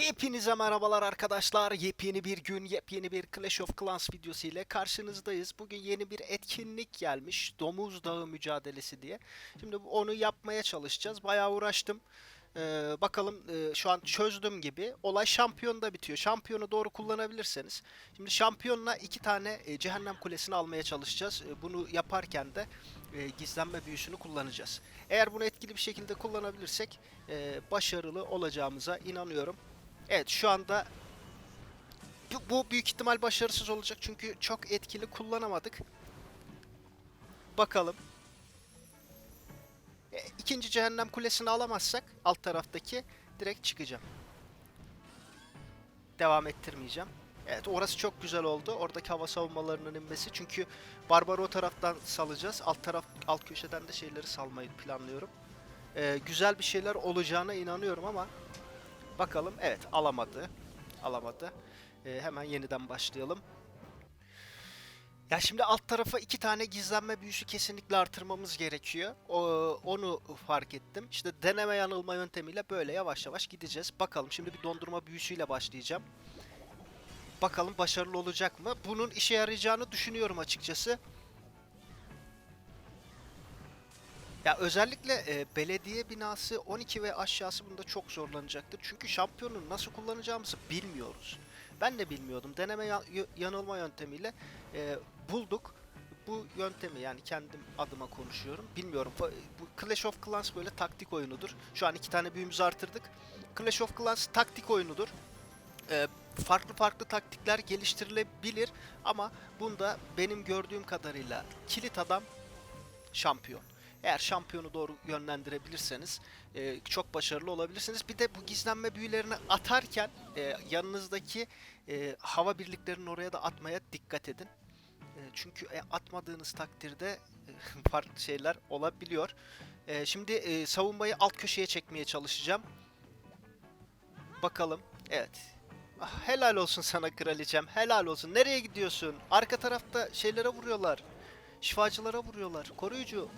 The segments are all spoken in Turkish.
Hepinize merhabalar arkadaşlar. Yepyeni bir gün, yepyeni bir Clash of Clans videosu ile karşınızdayız. Bugün yeni bir etkinlik gelmiş. Domuz Dağı mücadelesi diye. Şimdi onu yapmaya çalışacağız. Bayağı uğraştım. Ee, bakalım e, şu an çözdüm gibi. Olay şampiyonda bitiyor. Şampiyonu doğru kullanabilirseniz. Şimdi şampiyonla iki tane e, cehennem kulesini almaya çalışacağız. E, bunu yaparken de e, gizlenme büyüsünü kullanacağız. Eğer bunu etkili bir şekilde kullanabilirsek e, başarılı olacağımıza inanıyorum. Evet şu anda bu, büyük ihtimal başarısız olacak çünkü çok etkili kullanamadık. Bakalım. E, ikinci cehennem kulesini alamazsak alt taraftaki direkt çıkacağım. Devam ettirmeyeceğim. Evet orası çok güzel oldu. Oradaki hava savunmalarının inmesi. Çünkü Barbar'ı o taraftan salacağız. Alt taraf alt köşeden de şeyleri salmayı planlıyorum. E, güzel bir şeyler olacağına inanıyorum ama Bakalım. Evet alamadı. Alamadı. Ee, hemen yeniden başlayalım. Ya şimdi alt tarafa iki tane gizlenme büyüsü kesinlikle artırmamız gerekiyor. O, onu fark ettim. İşte deneme yanılma yöntemiyle böyle yavaş yavaş gideceğiz. Bakalım şimdi bir dondurma büyüsüyle başlayacağım. Bakalım başarılı olacak mı? Bunun işe yarayacağını düşünüyorum açıkçası. Ya özellikle e, belediye binası 12 ve aşağısı bunda çok zorlanacaktır. Çünkü şampiyonu nasıl kullanacağımızı bilmiyoruz. Ben de bilmiyordum. Deneme ya- yanılma yöntemiyle e, bulduk. Bu yöntemi yani kendim adıma konuşuyorum. Bilmiyorum. Bu Clash of Clans böyle taktik oyunudur. Şu an iki tane büyümüzü artırdık. Clash of Clans taktik oyunudur. E, farklı farklı taktikler geliştirilebilir ama bunda benim gördüğüm kadarıyla kilit adam şampiyon. Eğer şampiyonu doğru yönlendirebilirseniz e, çok başarılı olabilirsiniz. Bir de bu gizlenme büyülerini atarken e, yanınızdaki e, hava birliklerinin oraya da atmaya dikkat edin. E, çünkü e, atmadığınız takdirde e, farklı şeyler olabiliyor. E, şimdi e, savunmayı alt köşeye çekmeye çalışacağım. Bakalım. Evet. Ah, helal olsun sana kraliçem. Helal olsun. Nereye gidiyorsun? Arka tarafta şeylere vuruyorlar. Şifacılara vuruyorlar. Koruyucu.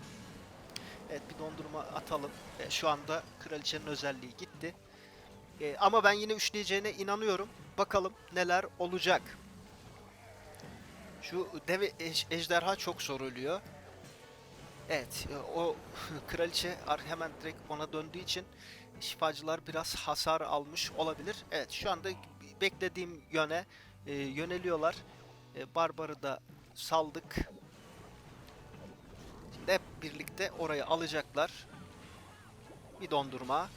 Evet bir dondurma atalım. E, şu anda kraliçenin özelliği gitti. E, ama ben yine üçleyeceğine inanıyorum. Bakalım neler olacak. Şu dev ej- ejderha çok soruluyor. Evet e, o kraliçe hemen direkt ona döndüğü için şifacılar biraz hasar almış olabilir. Evet şu anda beklediğim yöne e, yöneliyorlar. E, Barbar'ı da saldık. Hep birlikte orayı alacaklar. Bir dondurma.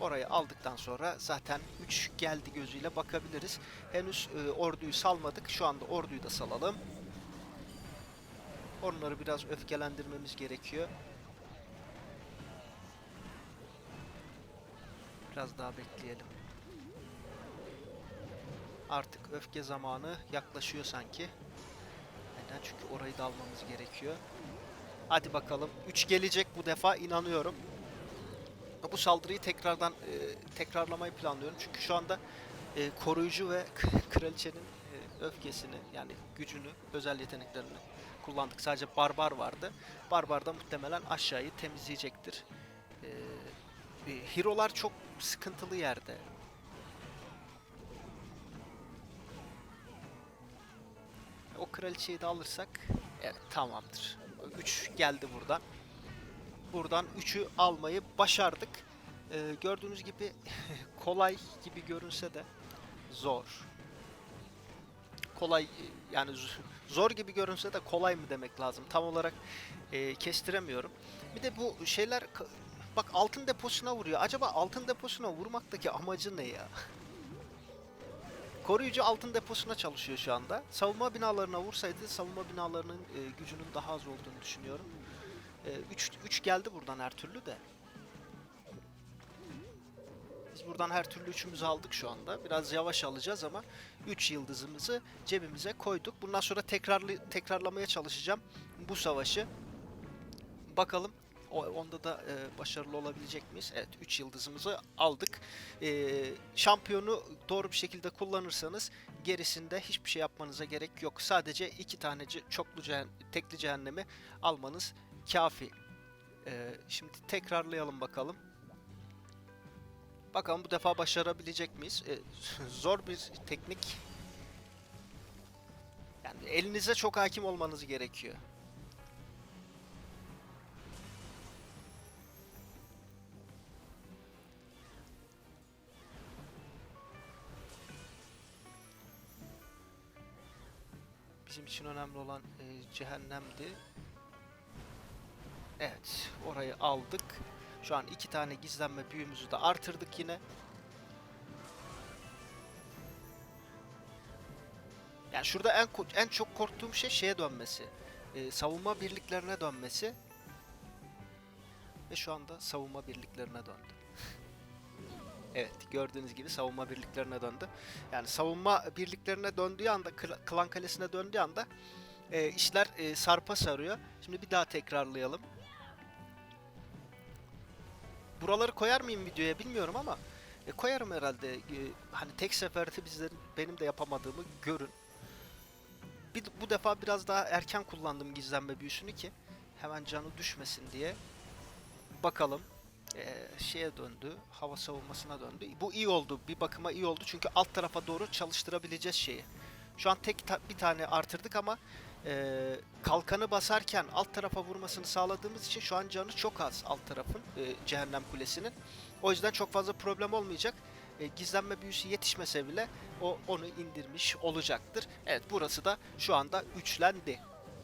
Orayı aldıktan sonra zaten 3 geldi gözüyle bakabiliriz. Henüz e, orduyu salmadık. Şu anda orduyu da salalım. Onları biraz öfkelendirmemiz gerekiyor. Biraz daha bekleyelim. Artık öfke zamanı yaklaşıyor sanki. Neden? Çünkü orayı da almamız gerekiyor. Hadi bakalım. 3 gelecek bu defa inanıyorum. Bu saldırıyı tekrardan e, tekrarlamayı planlıyorum. Çünkü şu anda e, koruyucu ve kraliçenin e, öfkesini yani gücünü, özel yeteneklerini kullandık. Sadece barbar vardı. Barbar da muhtemelen aşağıyı temizleyecektir. E, e, hero'lar çok sıkıntılı yerde. O kraliçeyi de alırsak evet tamamdır. 3 geldi buradan. Buradan 3'ü almayı başardık. Ee, gördüğünüz gibi kolay gibi görünse de zor. Kolay yani z- zor gibi görünse de kolay mı demek lazım. Tam olarak e, kestiremiyorum. Bir de bu şeyler bak altın deposuna vuruyor. Acaba altın deposuna vurmaktaki amacı ne ya? Koruyucu altın deposuna çalışıyor şu anda. Savunma binalarına vursaydı savunma binalarının e, gücünün daha az olduğunu düşünüyorum. 3 3 geldi buradan her türlü de. Biz buradan her türlü üçümüzü aldık şu anda. Biraz yavaş alacağız ama 3 yıldızımızı cebimize koyduk. Bundan sonra tekrarlı tekrarlamaya çalışacağım bu savaşı. Bakalım onda da e, başarılı olabilecek miyiz? Evet 3 yıldızımızı aldık. E, şampiyonu doğru bir şekilde kullanırsanız gerisinde hiçbir şey yapmanıza gerek yok. Sadece iki tane ce- çoklu cehen- tekli cehennemi almanız kafi. E, şimdi tekrarlayalım bakalım. Bakalım bu defa başarabilecek miyiz? E, zor bir teknik. Yani elinize çok hakim olmanız gerekiyor. Bizim için önemli olan e, cehennemdi. Evet, orayı aldık. Şu an iki tane gizlenme büyümüzü de artırdık yine. Yani şurada en en çok korktuğum şey şeye dönmesi. E, savunma birliklerine dönmesi. Ve şu anda savunma birliklerine döndü. evet, gördüğünüz gibi savunma birliklerine döndü. Yani savunma birliklerine döndüğü anda, Kla- Klan Kalesi'ne döndüğü anda e, işler e, sarpa sarıyor. Şimdi bir daha tekrarlayalım. Buraları koyar mıyım videoya bilmiyorum ama e, koyarım herhalde. E, hani tek seferde bizlerin benim de yapamadığımı görün. Bir, bu defa biraz daha erken kullandım gizlenme büyüsünü ki hemen canı düşmesin diye. Bakalım. E, şeye döndü. Hava savunmasına döndü. Bu iyi oldu. Bir bakıma iyi oldu. Çünkü alt tarafa doğru çalıştırabileceğiz şeyi. Şu an tek ta- bir tane artırdık ama e, kalkanı basarken alt tarafa vurmasını sağladığımız için şu an canı çok az alt tarafın e, cehennem kulesinin. O yüzden çok fazla problem olmayacak. E, gizlenme büyüsü yetişmese bile o onu indirmiş olacaktır. Evet burası da şu anda üçlendi.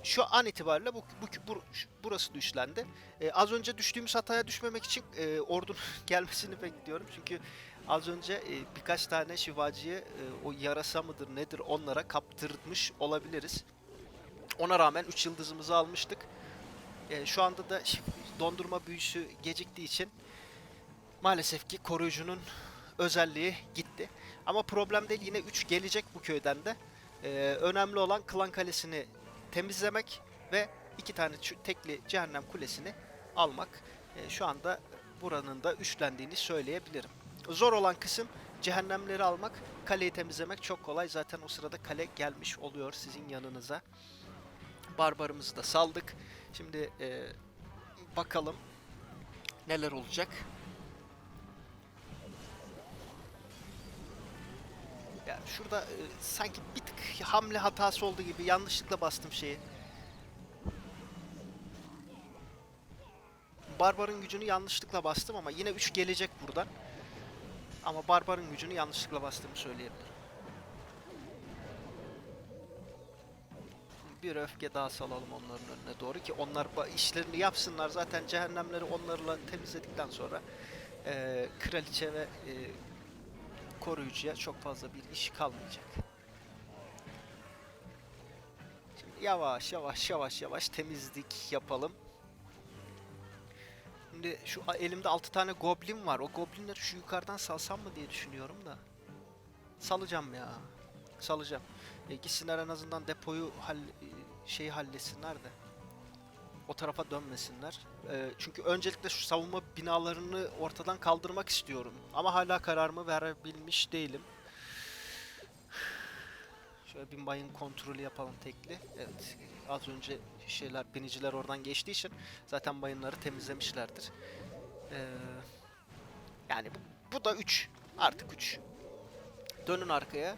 Şu an itibariyle bu, bu, bu- burası da üçlendi. E, az önce düştüğümüz hataya düşmemek için e, ordunun gelmesini bekliyorum. Çünkü az önce e, birkaç tane şifacıyı e, o yarasa mıdır nedir onlara kaptırmış olabiliriz. Ona rağmen 3 yıldızımızı almıştık. E, şu anda da dondurma büyüsü geciktiği için maalesef ki koruyucunun özelliği gitti. Ama problem değil yine 3 gelecek bu köyden de. E, önemli olan Klan Kalesi'ni temizlemek ve iki tane tekli cehennem kulesini almak. E, şu anda buranın da üçlendiğini söyleyebilirim. Zor olan kısım cehennemleri almak, kaleyi temizlemek çok kolay. Zaten o sırada kale gelmiş oluyor sizin yanınıza. Barbarımızı da saldık. Şimdi e, bakalım neler olacak. Ya şurada e, sanki bir tık hamle hatası oldu gibi yanlışlıkla bastım şeyi. Barbarın gücünü yanlışlıkla bastım ama yine 3 gelecek buradan. Ama Barbarın gücünü yanlışlıkla bastığımı söyleyebilirim. Bir öfke daha salalım onların önüne doğru ki onlar işlerini yapsınlar. Zaten cehennemleri onlarla temizledikten sonra eee, kraliçe ve eee, koruyucuya çok fazla bir iş kalmayacak. Şimdi yavaş yavaş yavaş yavaş temizlik yapalım. Şimdi şu elimde 6 tane goblin var. O goblinleri şu yukarıdan salsam mı diye düşünüyorum da. Salacağım ya. Salacağım. E, gitsinler en azından depoyu hall e, şeyi halletsinler de. O tarafa dönmesinler. E, çünkü öncelikle şu savunma binalarını ortadan kaldırmak istiyorum. Ama hala kararımı verebilmiş değilim. Şöyle bir mayın kontrolü yapalım tekli. Evet. Az önce şeyler biniciler oradan geçtiği için zaten mayınları temizlemişlerdir. Ee, yani bu, bu da 3. Artık 3. Dönün arkaya.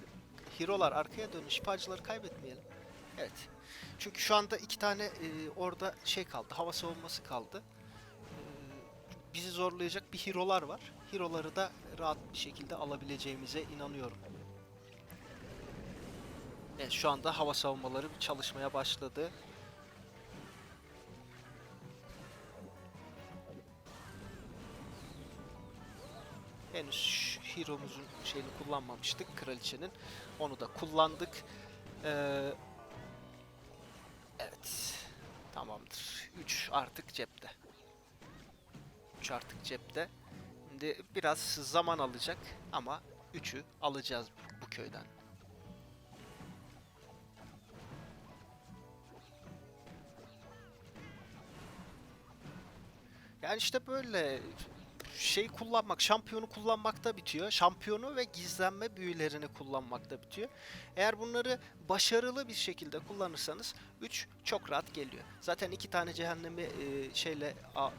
Hero'lar arkaya dönün. Şifacıları kaybetmeyelim. Evet. Çünkü şu anda iki tane e, orada şey kaldı. Hava savunması kaldı. Ee, bizi zorlayacak bir hero'lar var. Hero'ları da rahat bir şekilde alabileceğimize inanıyorum. Evet şu anda hava savunmaları çalışmaya başladı. Henüz Hero'muzun şeyini kullanmamıştık kraliçenin. Onu da kullandık. Ee, Tamamdır. 3 artık cepte. 3 artık cepte. Şimdi biraz zaman alacak ama 3'ü alacağız bu, bu köyden. Yani işte böyle şey kullanmak, şampiyonu kullanmakta bitiyor. Şampiyonu ve gizlenme büyülerini kullanmakta bitiyor. Eğer bunları başarılı bir şekilde kullanırsanız 3 çok rahat geliyor. Zaten iki tane cehennemi e, şeyle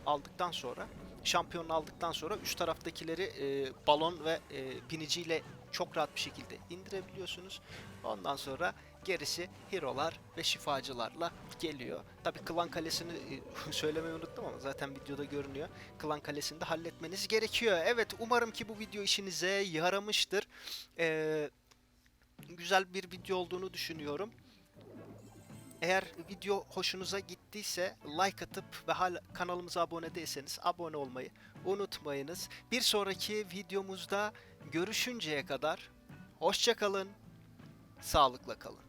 aldıktan sonra şampiyonluğu aldıktan sonra üst taraftakileri e, balon ve e, biniciyle çok rahat bir şekilde indirebiliyorsunuz. Ondan sonra gerisi hero'lar ve şifacılarla geliyor. Tabi klan kalesini e, söylemeyi unuttum ama zaten videoda görünüyor. Klan kalesini de halletmeniz gerekiyor. Evet umarım ki bu video işinize yaramıştır. Ee, güzel bir video olduğunu düşünüyorum. Eğer video hoşunuza gittiyse like atıp ve hala kanalımıza abone değilseniz abone olmayı unutmayınız. Bir sonraki videomuzda görüşünceye kadar hoşça kalın, sağlıkla kalın.